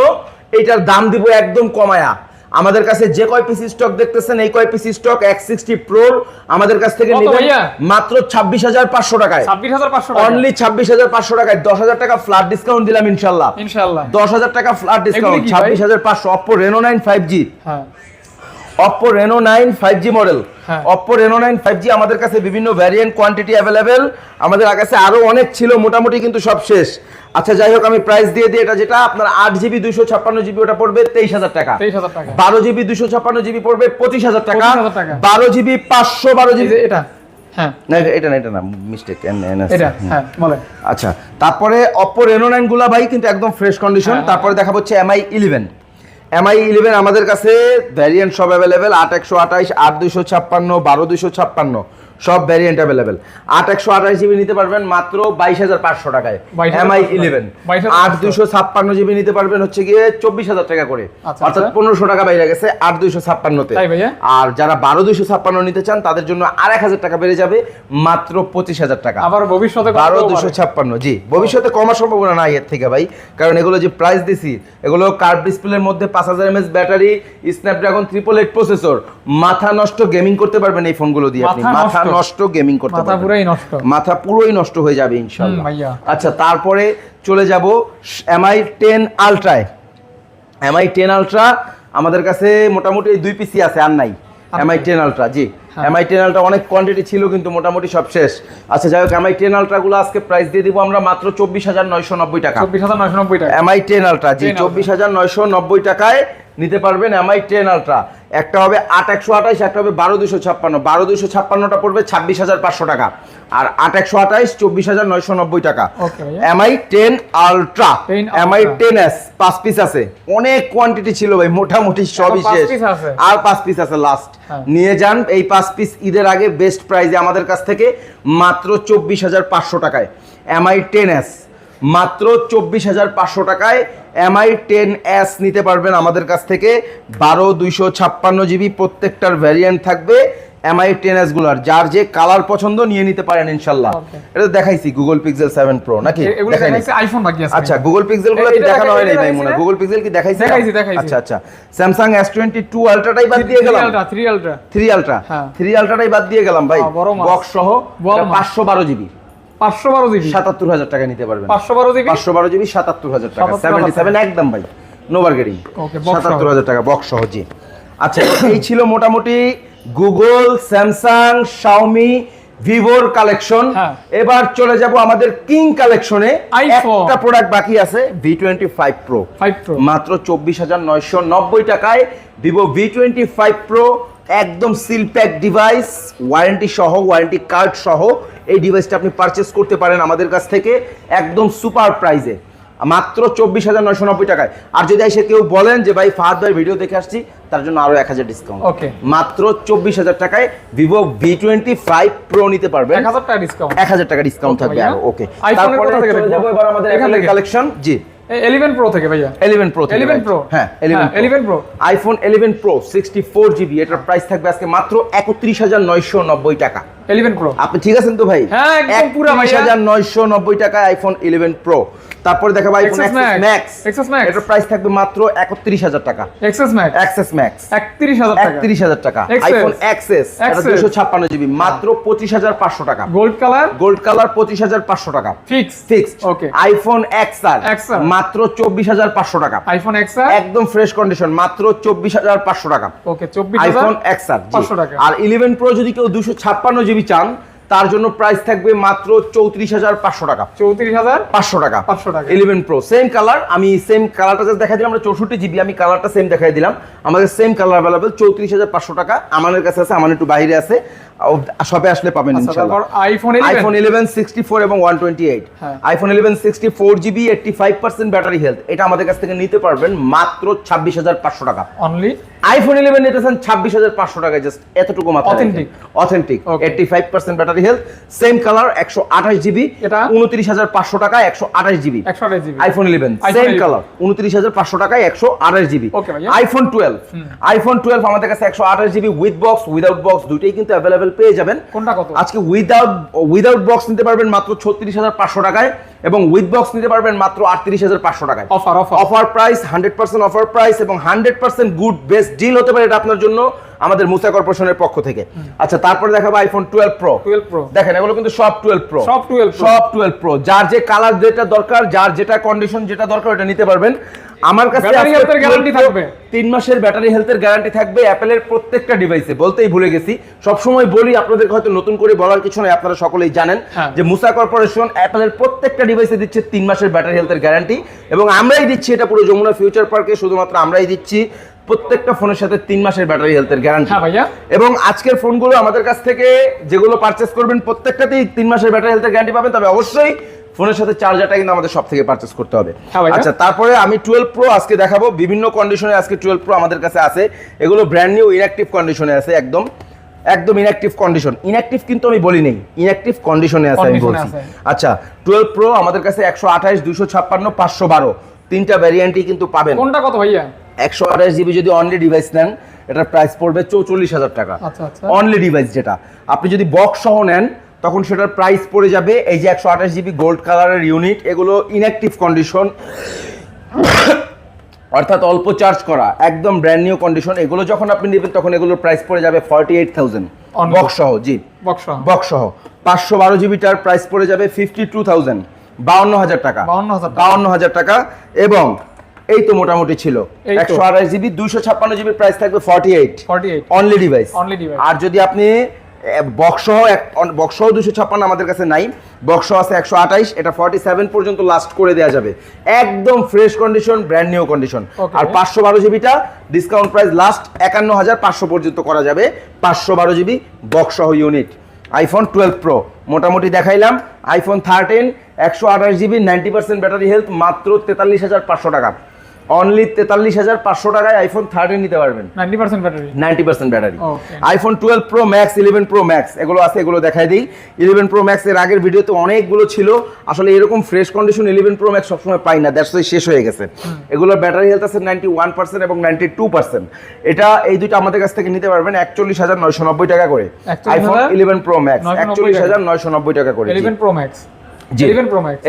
এইটার দাম দিব একদম কমায়া। আমাদের কাছে যে কয় পিস স্টক দেখতেছেন এই কয় পিস স্টক এক্স সিক্সটি প্রোর আমাদের কাছ থেকে নেবেন মাত্র ছাব্বিশ হাজার পাঁচশো টাকায়। ছাব্বিশ হাজার পাঁচশো অনলি ছাব্বিশ হাজার পাঁচশো টাকায়। দশ হাজার টাকা ফ্ল্যাট ডিসকাউন্ট দিলাম ইনশাল্লাহ ইনশাল্লাহ দশ হাজার টাকা ফ্ল্যাট ডিসকাউন্ট ছাব্বিশ হাজার পাঁচশো। Oppo Reno nine five G হ্যাঁ। Oppo Reno nine five G model. Oppo Reno nine five G আমাদের কাছে বিভিন্ন ভ্যারিয়েন্ট কোয়ান্টিটি অ্যাভেলেবেল আমাদের কাছে আরও অনেক ছিল মোটামুটি কিন্তু সব শেষ। আচ্ছা যাই হোক আমি প্রাইস দিয়ে দিই। এটা যেটা আপনার আট জিবি দুশো ছাপ্পান্ন জিবি ওটা পড়বে তেইশ হাজার টাকা। বারো জিবি দুশো ছাপ্পান্ন জিবি পড়বে পঁচিশ হাজার টাকা। 25,000 টাকা। বারো জিবি পাঁচশো বারো জিবি এটা। হ্যাঁ। না এটা না এটা না মিস্টেক এটা হ্যাঁ আচ্ছা তারপরে অপো রেনো নাইনগুলা ভাই কিন্তু একদম ফ্রেশ কন্ডিশন হ্যাঁ। তারপরে দেখা হচ্ছে এমআই ইলেভেন এমআই ইলেভেন আমাদের কাছে ভ্যারিয়েন্ট সব অ্যাভেলেবেল আট একশো আঠাইশ আট দুইশো ছাপ্পান্ন, বারো দুইশো ছাপ্পান্ন। সব ভ্যারিয়েন্ট অ্যাভেলেবেল আট একশো আঠাশ জিবি নিতে পারবেন মাত্র বাইশ হাজার পাঁচশো টাকায়। এমআই ইলেভেন আট দুইশো ছাপ্পান্ন জিবি নিতে পারবেন হচ্ছে গিয়ে চব্বিশ হাজার টাকা করে। আচ্ছা, অর্থাৎ আচ্ছা। পনেরোশো টাকা বাইরে গেছে আট দুইশো ছাপ্পান্নতে। আর যারা বারো দুইশো ছাপ্পান্ন নিতে চান তাদের জন্য আর এক হাজার টাকা বেড়ে যাবে মাত্র পঁচিশ হাজার টাকা। আবার ভবিষ্যতে বারো দুশো ছাপ্পান্ন জি। ভবিষ্যতে কমার সম্ভাবনা নাই এর থেকে ভাই। কারণ এগুলো যে প্রাইস দিছি এগুলো কার্ভ ডিসপ্লের মধ্যে পাঁচ হাজার MS battery Snapdragon triple eight processor মাথা নষ্ট গেমিং করতে পারবেন এই ফোনগুলো দিয়ে আপনি। মাথা নষ্ট? গেমিং করতে মাথা পুরাই নষ্ট। মাথা পুরোই নষ্ট হয়ে যাবে ভাইয়া। আচ্ছা তারপরে চলে যাব এমআই টেন আলট্রায় এমআই টেন আলট্রা আমাদের কাছে মোটামুটি দুই পিসি আছে আর নাই। এমআই টেন আলট্রা জি। এমআই টেন আলট্রা অনেক কোয়ান্টিটি ছিল কিন্তু মোটামুটি সব শেষ। আচ্ছা যাই হোক এমআই টেন আলট্রাগুলো আজকে প্রাইস দিয়ে দিব আমরা মাত্র চব্বিশ হাজার নয়শো নব্বই টাকা। চব্বিশ হাজার নয়শো নব্বই টাকা। এমআই টেন আলট্রা জি 10। চব্বিশ হাজার নয়শো নব্বই টাকায় নিতে পারবেন এমআই টেন আলট্রা একটা হবে আট একশো আঠাইশ একটা হবে বারো দুশো ছাপ্পান্ন। বারো দুশো ছাপ্পান্নটা পড়বে ছাব্বিশ হাজার পাঁচশো টাকা। আর আট একশো আঠাইশ চব্বিশ হাজার নয়শো নব্বই টাকা। Mi ten ultra 10 Ultra। Mi ten S পাঁচ পিস আছে। অনেক কোয়ান্টিটি ছিল ভাই মোটামুটি সবই শেষ। আর পাঁচ পিস আছে লাস্ট হ্যাঁ। নিয়ে যান এই পাঁচ পিস ঈদের আগে বেস্ট প্রাইজে আমাদের কাছ থেকে মাত্র চব্বিশ হাজার পাঁচশো টাকায়। এমআই টেন এস মাত্র চব্বিশ হাজার পাঁচশো টাকায় এমআই টেন এস নিতে পারবেন আমাদের কাছ থেকে। বারো দুইশো ছাপ্পান্ন জিবি প্রত্যেকটার ভ্যারিয়েন্ট থাকবে এমআই টেন এসগুলার। যার যে কালার পছন্দ নিয়ে নিতে পারেন ইনশাল্লাহ। এটা দেখাইছি গুগল পিক্সেল সেভেন প্রো নাকি? আইফোন বাকি আছে। আচ্ছা গুগল পিক্সেলগুলো কি দেখানো দেখা- হয়নি এটা মনে? গুগল পিক্সেল কি দেখাইছি? দেখাইছি, দেখাইছি। আচ্ছা আচ্ছা। স্যামসাং এস টোয়েন্টি টু আলট্রাটাই বাদ দিয়ে গেলাম। থ্রি আলট্রা থ্রি আলট্রা হ্যাঁ। থ্রি আলট্রাটাই বাদ দিয়ে গেলাম ভাই। হ্যাঁ। বক্স সহ পাঁচশো বারো জিবি পাঁচশো বারো জিবি। সাতাত্তর হাজার টাকা নিতে পারবেন। পাঁচশো বারো জিবি? পাঁচশো বারো জিবি সাতাত্তর হাজার টাকা। সেভেন্টি সেভেন একদম ভাই নো বার্গেটিং সাতাত্তর হাজার টাকা বক্স সহ জি। আচ্ছা এই ছিল মোটামুটি গুগল স্যামসাং শাওমি ভিভোর কালেকশন। এবার চলে যাব আমাদের কিং কালেকশনে। একটা প্রোডাক্ট বাকি আছে ভি টোয়েন্টি ফাইভ প্রো মাত্র চব্বিশ হাজার নয়শো নব্বই টাকায় Vivo V twenty five pro একদম সিল প্যাক ডিভাইস ওয়ারেন্টি সহ ওয়ারেন্টি কার্ড সহ এই ডিভাইসটা আপনি পারচেস করতে পারেন আমাদের কাছ থেকে একদম সুপার প্রাইজে মাত্র চব্বিশ হাজার নয়শো নব্বই টাকায়। আর যদি এসে কেউ বলেন যে ভাই ফাহাদ ভাই ভিডিও দেখে আসছি তার জন্য আরও এক হাজার ডিসকাউন্ট ওকে মাত্র চব্বিশ হাজার টাকায় Vivo V twenty five pro নিতে পারবেন। এক হাজার টাকা ডিসকাউন্ট এক হাজার টাকা ডিসকাউন্ট থাকবে ওকে তারপরে চলে যাব এবার আমাদের কালেকশন জি। ইলেভেন প্রো থেকে ভাইয়া 11 প্রো 11 Pro? হ্যাঁ 11 হ্যাঁ, 11 Pro। আইফোন 11 প্রো 64 জিবি এটার প্রাইস থাকবে আজকে মাত্র 31990 টাকা ইলেভেন প্রো আপনি ঠিক আছেন তো ভাই? হ্যাঁ, একদম পুরা ভাইয়া। 31990 টাকায় আইফোন 11 প্রো তারপরে দেখাবো iPhone XS max XS Max। এটার প্রাইস থাকবে মাত্র 31000 টাকা। এক্সেস ম্যাক্স এক্সএস ম্যাক্স একত্রিশ হাজার টাকা। 31000 টাকা। আইফোন এক্সএস এটা 256 জিবি মাত্র 25500 টাকা। গোল্ড কালার গোল্ড কালার 25500 টাকা। Fix fixed Okay. IPhone XR XR মাত্র 24500 টাকা। আইফোন এক্স একদম ফ্রেশ কন্ডিশন মাত্র চব্বিশ হাজার পাঁচশো টাকা। ওকে চব্বিশ আইফোন টাকা। আর ইলেভেন প্রো যদি কেউ দুশো ছাপ্পান্ন জিবি চান তার জন্য প্রাইস থাকবে মাত্র চৌত্রিশ হাজার পাঁচশো টাকা। চৌত্রিশ হাজার পাঁচশো টাকা। 500 টাকা। ইলেভেন প্রো সেম কালার আমি সেম কালারটা জাস্ট দেখাই দিলাম আমরা চৌষট্টি জিবি আমি কালারটা সেম দেখাই দিলাম। আমাদের সেম কালার অ্যাভেলেবেল চৌত্রিশ হাজার পাঁচশো টাকা। আমাদের কাছে আছে আমার একটু বাইরে আছে। শপে আসলে পাবেন আইফোন এবং জিবি ব্যাটারি হেলথ এটা আমাদের কাছ থেকে নিতে পারবেন মাত্র ছাব্বিশ হাজার পাঁচশো টাকা। অনলি আইফোন টাকা জাস্ট এতটুকু মাত্র. Authentic battery health same colour একশো আঠাশ জিবি এটা? উনত্রিশ হাজার পাঁচশো টাকা একশো আঠাশ GB iPhone eleven iPhone same colour উনত্রিশ হাজার পাঁচশো টাকায় একশো আঠাশ GB iPhone twelve iPhone twelve আমাদের কাছে একশো আঠাশ GB with box without box দুটোই কিন্তু অ্যাভেলেবেল পেয়ে যাবেন। কোনটা কত? আজকে উইদাউট উইদাউট বক্স নিতে পারবেন মাত্র ছত্রিশ হাজার পাঁচশো টাকায় এবং উইথ বক্স নিতে পারবেন মাত্র আটত্রিশ হাজার পাঁচশো টাকায়। Offer offer offer price hundred percent offer price এবং hundred percent good best deal হতে পারে এটা আপনার জন্য। আমাদের মুসা কর্পোরেশনের পক্ষ থেকে। আচ্ছা তারপরে দেখাবো iPhone twelve pro twelve pro দেখেন এগুলো কিন্তু সব টুয়েলভ প্রো সব 12 Pro। সব টুয়েলভ প্রো যার যে কালার যেটা দরকার যার যেটা কন্ডিশন যেটা দরকার ওটা নিতে পারবেন। আমার কাছে Battery আজকে health এর 12 guarantee Pro থাকবে। তিন মাসের ব্যাটারি হেলথের গ্যারান্টি থাকবে অ্যাপেলের প্রত্যেকটা ডিভাইসে বলতেই ভুলে গেছি। সবসময় বলি আপনাদের হয়তো নতুন করে বলার কিছু নয় আপনারা সকলেই জানেন হ্যাঁ। যে মুসা কর্পোরেশন অ্যাপেলের প্রত্যেকটা ডিভাইসে দিচ্ছে তিন মাসের ব্যাটারি হেলথের গ্যারান্টি এবং আমরাই দিচ্ছি এটা পুরো যমুনা ফিউচার পার্কে শুধুমাত্র আমরাই দিচ্ছি। প্রত্যেকটা ফোনের সাথে তিন মাসের ব্যাটারি হেলথের গ্যারান্টি হ্যাঁ ভাইয়া। এবং আজকের ফোনগুলো আমাদের কাছ থেকে যেগুলো পারচেস করবেন প্রত্যেকটাতেই তিন মাসের ব্যাটারি হেলথের গ্যারান্টি পাবেন। তবে অবশ্যই ফোনের সাথে চার্জারটা কিন্তু আমাদের সব থেকে পারচেস করতে হবে। হ্যাঁ আচ্ছা তারপরে আমি টুয়েলভ প্রো আজকে দেখাবো। বিভিন্ন কন্ডিশনে আজকে টুয়েলভ প্রো আমাদের কাছে আছে। এগুলো ব্র্যান্ড নিউ ইনঅ্যাক্টিভ কন্ডিশনে আছে একদম। একদম ইনঅ্যাক্টিভ কন্ডিশন ইনঅ্যাক্টিভ কিন্তু আমি বলি নেই। ইনঅ্যাক্টিভ কন্ডিশনে আছে আমি বলছি। আচ্ছা টুয়েলভ প্রো আমাদের কাছে একশো আঠাশ দুশো ছাপ্পান্ন পাঁচশো বারো। তিনটা ভ্যারিয়েন্টই কিন্তু পাবেন। কোনটা কত ভাইয়া? একশো আঠাশ জিবি যদি অনলি ডিভাইস নেন এটার প্রাইস পড়বে চৌচল্লিশ হাজার টাকা। আচ্ছা আচ্ছা। অনলি ডিভাইস যেটা। আপনি যদি বক্স সহ নেন তখন সেটার প্রাইস পড়ে যাবে এই যে একশো আঠাশ জিবি গোল্ড কালারের ইউনিট এগুলো ইনঅ্যাক্টিভ কন্ডিশন অর্থাৎ অল্প চার্জ করা একদম ব্র্যান্ড নিউ কন্ডিশন এগুলো যখন আপনি নেবেন তখন এগুলোর প্রাইস পড়ে যাবে ফর্টি এইট থাউজেন্ড বক্স সহ জি। বক্স সহ। পাঁচশো বারো জিবিটার প্রাইস পড়ে যাবে ফিফটি টু থাউজেন্ড বাউন্ন হাজার টাকা। 52,000 টাকা। বাউন্ন হাজার টাকা। এবং এই তো মোটামুটি ছিল। একশো আঠাশ জিবি দুইশো ছাপ্পান্ন জিবির প্রাইস থাকবে forty eight forty eight only device Only device। আর যদি আপনি বক্স সহ বক্স সহ দুশো ছাপ্পান্ন আমাদের কাছে নাই বক্স সহ আছে একশো আঠাইশ এটা ফর্টি সেভেন পর্যন্ত লাস্ট করে দেওয়া যাবে। একদম fresh condition brand new condition আর পাঁচশো বারো জিবিটা ডিসকাউন্ট প্রাইস লাস্ট একান্ন হাজার পাঁচশো পর্যন্ত করা যাবে। পাঁচশো বারো জিবি বক্স সহ ইউনিট আইফোন টুয়েলভ প্রো মোটামুটি দেখাইলাম। আইফোন থার্টিন একশো আঠাশ GB ninety percent battery health মাত্র তেতাল্লিশ হাজার পাঁচশো টাকা। অনলি তেতাল্লিশ হাজার পাঁচশো টাকায় আইফোন থার্টিন নিতে পারবেন। Ninety percent battery. Ninety percent battery. Okay. IPhone twelve pro max eleven pro max এগুলো আছে এগুলো দেখাই দিই। ইলেভেন প্রো ম্যাক্স এর আগের ভিডিওতে অনেকগুলো ছিল। আসলে এরকম fresh condition eleven pro max সবসময় পাই না দ্যাটস শেষ হয়ে গেছে। এগুলোর ব্যাটারি হেলথ আছে নাইনটি ওয়ান পার্সেন্ট এবং নাইনটি টু পার্সেন্ট এটা এই দুটো আমাদের কাছ থেকে নিতে পারবেন একচল্লিশ হাজার নয়শো নব্বই টাকা করে। আইফোন ইলেভেন প্রো ম্যাক্স একচল্লিশ হাজার নয়শো নব্বই টাকা করে। ইলেভেন প্রো ম্যাক্স জি।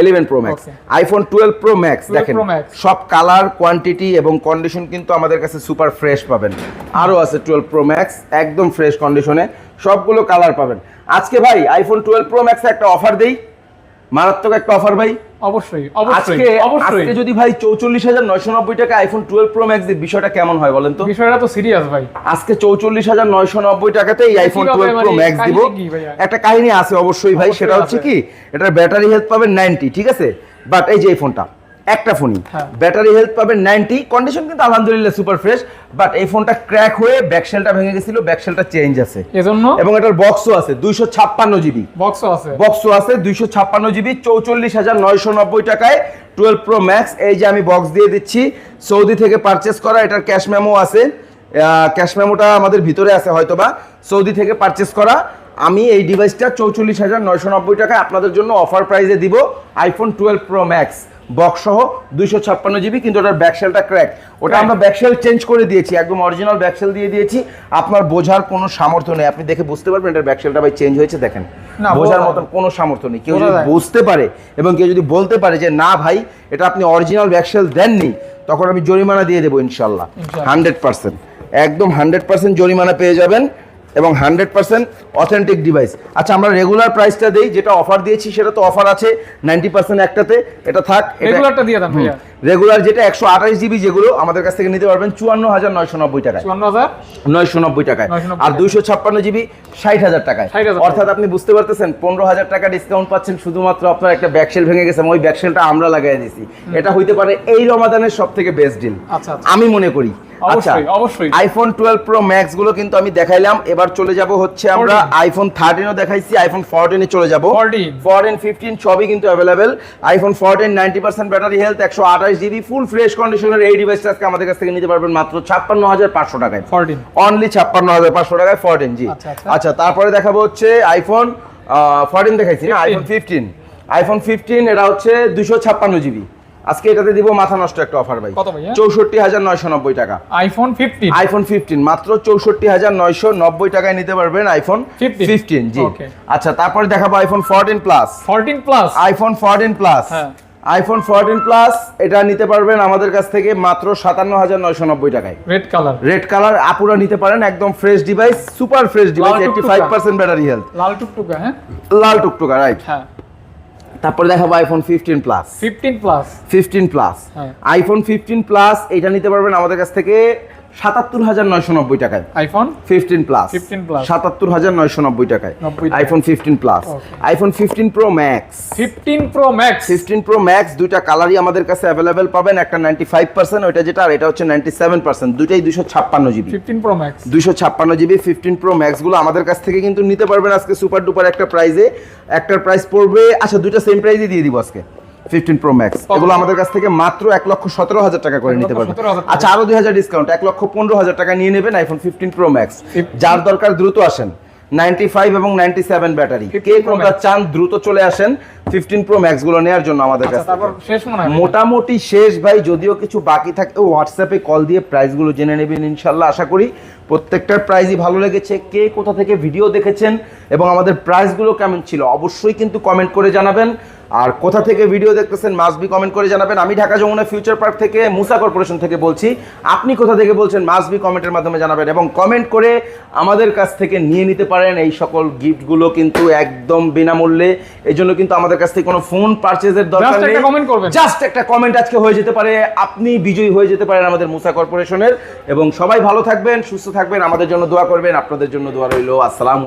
Eleven pro max. IPhone twelve pro max দেখেন। সব কালার কোয়ান্টিটি এবং কন্ডিশন কিন্তু আমাদের কাছে সুপার ফ্রেশ পাবেন। আরও আছে টুয়েলভ প্রো ম্যাক্স একদম ফ্রেশ কন্ডিশনে সবগুলো কালার পাবেন। আজকে ভাই আইফোন টুয়েলভ প্রো ম্যাক্স একটা অফার দেই। মারাত্মক একটা অফার ভাই। অবশ্যই অবশ্যই আজকে যদি ভাই টাকা আইফোন প্রো ম্যাক্স বিষয়টা কেমন হয় বলেন তো? বিষয়টা তো সিরিয়াস ভাই। আজকে চৌচল্লিশ হাজার নয়শো নব্বই টাকাতে এই আইফোন প্রো মানে ম্যাক্স দিব। কাহিনী একটা কাহিনী আছে অবশ্যই ভাই সেটা হচ্ছে কি এটার ব্যাটারি হেলথ পাবেন নাইনটি ঠিক আছে? বাট এই যে এই ফোনটা একটা ফোনই। হ্যাঁ। ব্যাটারি হেলথ পাবেন নাইনটি। কন্ডিশন কিন্তু আলহামদুলিল্লাহ সুপার ফ্রেশ বাট এই ফোনটা ক্র্যাক হয়ে ব্যাকশেলটা ভেঙে গেছিল ব্যাকশেলটা চেঞ্জ আছে। এজন্য? এবং এটার বক্সও আছে দুইশো ছাপ্পান্ন জিবি বক্সও আছে। বক্সও আছে দুইশো ছাপ্পান্ন জিবি চৌচল্লিশ হাজার নয়শো নব্বই টাকায় টুয়েলভ প্রো ম্যাক্স এই যে আমি বক্স দিয়ে দিচ্ছি সৌদি থেকে পারচেস করা এটার ক্যাশ মেমো আছে। ক্যাশ মেমোটা আমাদের ভিতরে আছে হয়তোবা। সৌদি থেকে পারচেস করা। আমি এই ডিভাইসটা চৌচল্লিশ হাজার নয়শো নব্বই টাকায় আপনাদের জন্য অফার প্রাইসে দিব iPhone twelve pro max box সহ দুইশো ছাপ্পান্ন জিবি কিন্তু ওটার ব্যাকসেলটা ক্র্যাক ওটা আমরা ব্যাকসেল চেঞ্জ করে দিয়েছি একদম অরিজিনাল ব্যাকশেল দিয়ে দিয়েছি। আপনার বোঝার কোনো সামর্থ্য নেই। আপনি দেখে বুঝতে পারবেন এটার ব্যাকশেলটা ভাই চেঞ্জ হয়েছে দেখেন। বোঝার বোঝা মতন কোনো সামর্থ্য নেই। কেউ যদি বুঝতে পারে এবং কেউ যদি বলতে পারে যে না ভাই এটা আপনি অরিজিনাল ব্যাকসেল দেননি তখন আমি জরিমানা দিয়ে দেবো ইনশাল্লাহ। হান্ড্রেড পার্সেন্ট একদম হান্ড্রেড পার্সেন্ট জরিমানা পেয়ে যাবেন। এবং হান্ড্রেড পার্সেন্ট অথেন্টিক ডিভাইস। আচ্ছা আমরা রেগুলার প্রাইসটা দিই যেটা অফার দিয়েছি সেটা তো অফার আছে নাইনটি পার্সেন্ট একটাতে। এটা থাক রেগুলারটা দিয়ে দেন রেগুলার যেটা একশো আঠাশ জিবি যেগুলো আমাদের কাছ থেকে নিতে পারবেন চুয়ান্ন হাজার নয়শো নব্বই টাকায়। নয়শো নব্বই টাকায়। আর দুইশো ছাপ্পান্ন জিবি ষাট হাজার টাকায়। অর্থাৎ আপনি বুঝতে পারতেছেন পনেরো হাজার টাকা ডিসকাউন্ট পাচ্ছেন শুধুমাত্র আপনার একটা ব্যাকসেল ভেঙে গেছে ওই ব্যাকশেলটা আমরা লাগাই দিছি এটা হইতে পারে এই রমাদানের সব থেকে বেস্ট ডিল। আমি মনে করি অবশ্যই, অবশ্যই। আইফোন টুয়েলভ প্রো ম্যাক্সগুলো কিন্তু আমি দেখাইলাম। এবার চলে যাব হচ্ছে আমরা 14 আইফোন থার্টিনও দেখাইছি আইফোন ফোরটিনে চলে যাব। 14 ফোরটিন ফিফটিন সবই কিন্তু available iPhone fourteen ninety percent battery health একশো আঠাশ জিবি ফুল ফ্রেশ কন্ডিশনের এই ডিভাইসটা আজকে আমাদের কাছ থেকে নিতে পারবেন মাত্র ছাপ্পান্ন হাজার পাঁচশো টাকায়। ফোরটিন অনলি ছাপ্পান্ন হাজার পাঁচশো টাকায় ফোরটিন জি। আচ্ছা, আচ্ছা। আচ্ছা তারপরে দেখাবো হচ্ছে আইফোন ফোরটিন দেখাইছি না 15 আইফোন ফিফটিন আইফোন ফিফটিন এটা হচ্ছে দুশো ছাপ্পান্ন জিবি আজকে এটাতে দিব মাথা নষ্ট একটা অফার ভাই। কত হাজার নয়শো নব্বই টাকা। আইফোন ফিফটিন আইফোন ফিফটিন মাত্র চৌষট্টি হাজার নয়শো নব্বই টাকায় নিতে পারবেন আইফোন 15 ফিফটিন জি। আচ্ছা তারপরে দেখাবো iPhone fourteen plus fourteen plus iPhone fourteen plus হ্যাঁ। আইফোন ফোরটিন প্লাস এটা নিতে পারবেন আমাদের কাছ থেকে মাত্র সাতান্ন হাজার নয়শো নব্বই টাকায়। রেড কালার রেড কালার আপুরা নিতে পারেন একদম fresh device super fresh device টুকটুকা। Five percent battery health লাল টুকটুকা হ্যাঁ? লাল টুকটুকা রাইট হ্যাঁ। তারপরে দেখাবো iPhone fifteen plus fifteen plus fifteen plus. IPhone fifteen plus এটা নিতে পারবেন আমাদের কাছ থেকে সাতাত্তর হাজার নয়শো নব্বই টাকায়। IPhone fifteen plus 15 plus। সাতাত্তর হাজার নয়শো নব্বই টাকায়। IPhone fifteen plus iPhone fifteen pro max fifteen pro max fifteen pro max দুইটা কালারই আমাদের কাছে অ্যাভেলেবেল পাবেন একটা নাইনটি ফাইভ পার্সেন্ট ওইটা যেটা আর এটা হচ্ছে নাইনটি সেভেন পার্সেন্ট দুইটাই দুশো ছাপ্পান্ন জিবি ফিফটিন প্রো ম্যাক্স দুইশো ছাপ্পান্ন জিবি ফিফটিন প্রো ম্যাক্সগুলো আমাদের কাছ থেকে কিন্তু নিতে পারবেন আজকে সুপার ডুপার একটা প্রাইজে একটার প্রাইস পড়বে আচ্ছা দুইটা সেম প্রাইজে দিয়ে দিব আজকে। ফিফটিন প্রো ম্যাক্স এগুলো আমাদের কাছ থেকে মাত্র এক লক্ষ সতেরো হাজার টাকা করে নিতে পারবেন আচ্ছা আরও দুই হাজার ডিসকাউন্ট এক লক্ষ পনেরো হাজার টাকা নিয়ে নেবেন আইফোন ফিফটিন প্রো ম্যাক্স যার দরকার দ্রুত আসেন। নাইনটি ফাইভ এবং নাইনটি সেভেন ব্যাটারি কে কোনটা চান দ্রুত চলে আসেন ফিফটিন প্রো ম্যাক্সগুলো নেওয়ার জন্য আমাদের আচ্ছা কাছে তারপর শেষ মোটামুটি শেষ ভাই যদিও কিছু বাকি থাকে হোয়াটসঅ্যাপে কল দিয়ে প্রাইসগুলো জেনে নেবেন ইনশাল্লাহ আশা করি প্রত্যেকটার প্রাইসই ভালো লেগেছে। কে কোথা থেকে ভিডিও দেখেছেন এবং আমাদের প্রাইসগুলো কেমন ছিল অবশ্যই কিন্তু কমেন্ট করে জানাবেন। আর কোথা থেকে ভিডিও দেখতেছেন মাস্ট বি কমেন্ট করে জানাবেন। আমি ঢাকা যমুনা ফিউচার পার্ক থেকে মুসা কর্পোরেশন থেকে বলছি। আপনি কোথা থেকে বলছেন মাস্ট বি কমেন্টের মাধ্যমে জানাবেন এবং কমেন্ট করে আমাদের কাছ থেকে নিয়ে নিতে পারেন। এই সকল গিফটগুলো কিন্তু একদম বিনামূল্যে। এই জন্য কিন্তু আমাদের কাছ থেকে কোনো ফোন পারচেজের দরকার নেই। একটা করবেন। জাস্ট একটা কমেন্ট আজকে হয়ে যেতে পারে। আপনি বিজয়ী হয়ে যেতে পারেন আমাদের মুসা কর্পোরেশনের এবং সবাই ভালো থাকবেন সুস্থ থাকবেন। আমাদের জন্য দোয়া করবেন। আপনাদের জন্য দোয়া রইল। আসসালাম